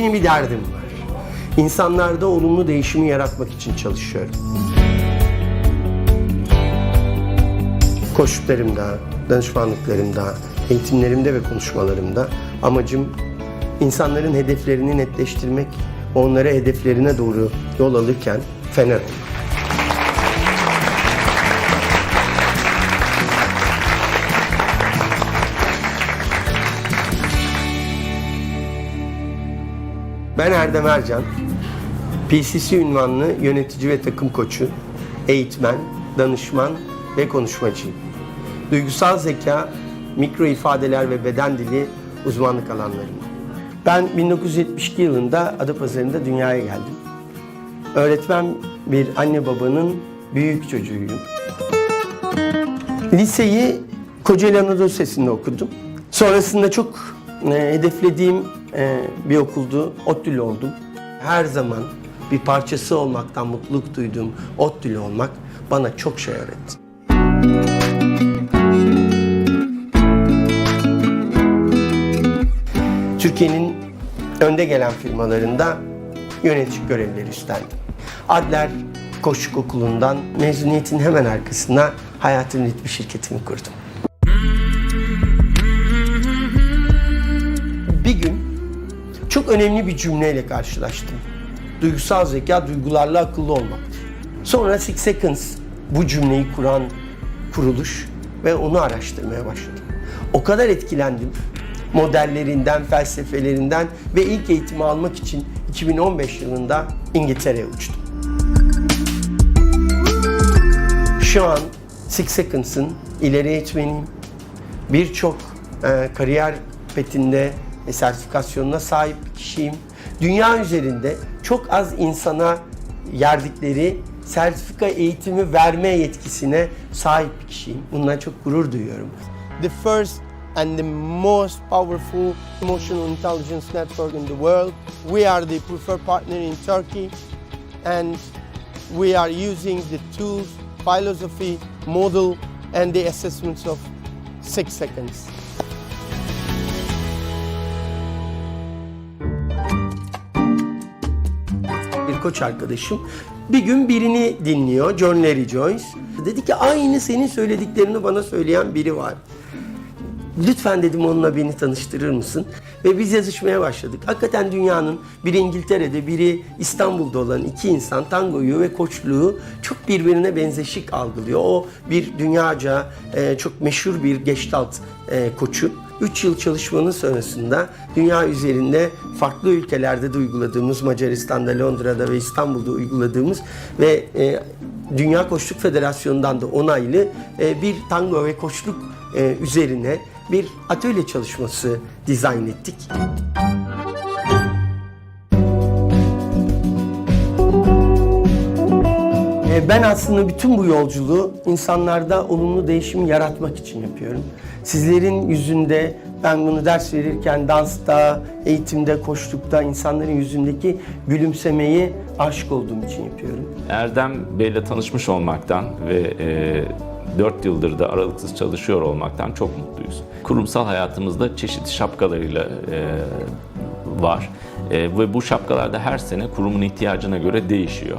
Benim bir derdim var. İnsanlarda olumlu değişimi yaratmak için çalışıyorum. Koşullarımda, danışmanlıklarımda, eğitimlerimde ve konuşmalarımda amacım insanların hedeflerini netleştirmek, onları hedeflerine doğru yol alırken fener olmak. Ben Erdem Ercan, PCC ünvanlı yönetici ve takım koçu, eğitmen, danışman ve konuşmacıyım. Duygusal zeka, mikro ifadeler ve beden dili uzmanlık alanlarım. Ben 1972 yılında Adapazarı'nda dünyaya geldim. Öğretmen bir anne babanın büyük çocuğuyum. Liseyi Kocaeli Anadolu Lisesi'nde okudum. Sonrasında çok e, hedeflediğim e, bir okuldu. ODTÜ'lü oldum. Her zaman bir parçası olmaktan mutluluk duyduğum ODTÜ'lü olmak bana çok şey öğretti. Türkiye'nin önde gelen firmalarında yönetici görevleri üstlendim. Adler Koçluk Okulu'ndan mezuniyetin hemen arkasına Hayatın Ritmi şirketini kurdum. Önemli bir cümleyle karşılaştım. Duygusal zeka duygularla akıllı olmaktır. Sonra Six Seconds bu cümleyi kuran kuruluş ve onu araştırmaya başladım. O kadar etkilendim. Modellerinden, felsefelerinden ve ilk eğitimi almak için 2015 yılında İngiltere'ye uçtum. Şu an Six Seconds'ın ileri eğitmeniyim. Birçok e, kariyer petinde e, sertifikasyonuna sahip bir kişiyim. Dünya üzerinde çok az insana yerdikleri sertifika eğitimi verme yetkisine sahip bir kişiyim. Bundan çok gurur duyuyorum. The first and the most powerful emotional intelligence network in the world. We are the preferred partner in Turkey and we are using the tools, philosophy, model and the assessments of six seconds. Koç arkadaşım bir gün birini dinliyor John Larry Joyce. Dedi ki aynı senin söylediklerini bana söyleyen biri var. Lütfen dedim onunla beni tanıştırır mısın? Ve biz yazışmaya başladık. Hakikaten dünyanın biri İngiltere'de biri İstanbul'da olan iki insan tangoyu ve koçluğu çok birbirine benzeşik algılıyor. O bir dünyaca e, çok meşhur bir gestalt e, koçu. 3 yıl çalışmanın sonrasında dünya üzerinde farklı ülkelerde de uyguladığımız Macaristan'da, Londra'da ve İstanbul'da uyguladığımız ve e, Dünya Koçluk Federasyonu'ndan da onaylı e, bir tango ve koçluk e, üzerine bir atölye çalışması dizayn ettik. E, Ben aslında bütün bu yolculuğu insanlarda olumlu değişim yaratmak için yapıyorum. Sizlerin yüzünde ben bunu ders verirken dansta, eğitimde, koştukta insanların yüzündeki gülümsemeyi aşık olduğum için yapıyorum. Erdem Bey'le tanışmış olmaktan ve e, 4 yıldır da aralıksız çalışıyor olmaktan çok mutluyuz. Kurumsal hayatımızda çeşitli şapkalarıyla e, var E, ve bu şapkalar da her sene kurumun ihtiyacına göre değişiyor.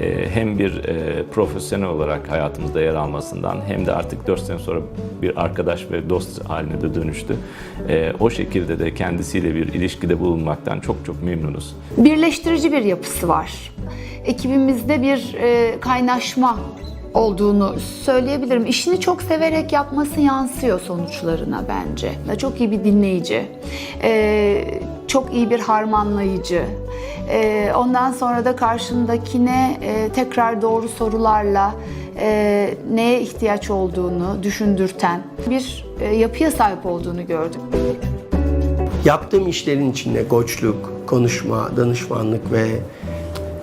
E, hem bir e, profesyonel olarak hayatımızda yer almasından hem de artık 4 sene sonra bir arkadaş ve dost haline de dönüştü. E, o şekilde de kendisiyle bir ilişkide bulunmaktan çok çok memnunuz. birleştirici bir yapısı var. Ekibimizde bir e, kaynaşma olduğunu söyleyebilirim. İşini çok severek yapması yansıyor sonuçlarına bence. Çok iyi bir dinleyici, e, çok iyi bir harmanlayıcı. E, ondan sonra da karşındakine e, tekrar doğru sorularla e, neye ihtiyaç olduğunu düşündürten bir e, yapıya sahip olduğunu gördüm. Yaptığım işlerin içinde koçluk, konuşma, danışmanlık ve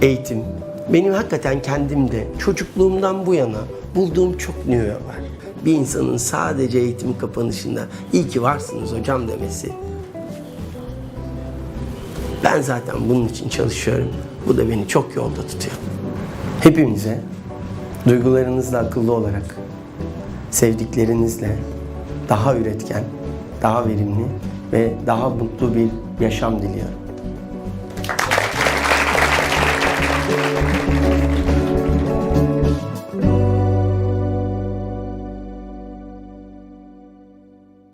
eğitim. Benim hakikaten kendimde çocukluğumdan bu yana bulduğum çok nüve var. Bir insanın sadece eğitim kapanışında iyi ki varsınız hocam demesi. Ben zaten bunun için çalışıyorum. Bu da beni çok yolda tutuyor. Hepimize duygularınızla akıllı olarak sevdiklerinizle daha üretken, daha verimli ve daha mutlu bir yaşam diliyorum.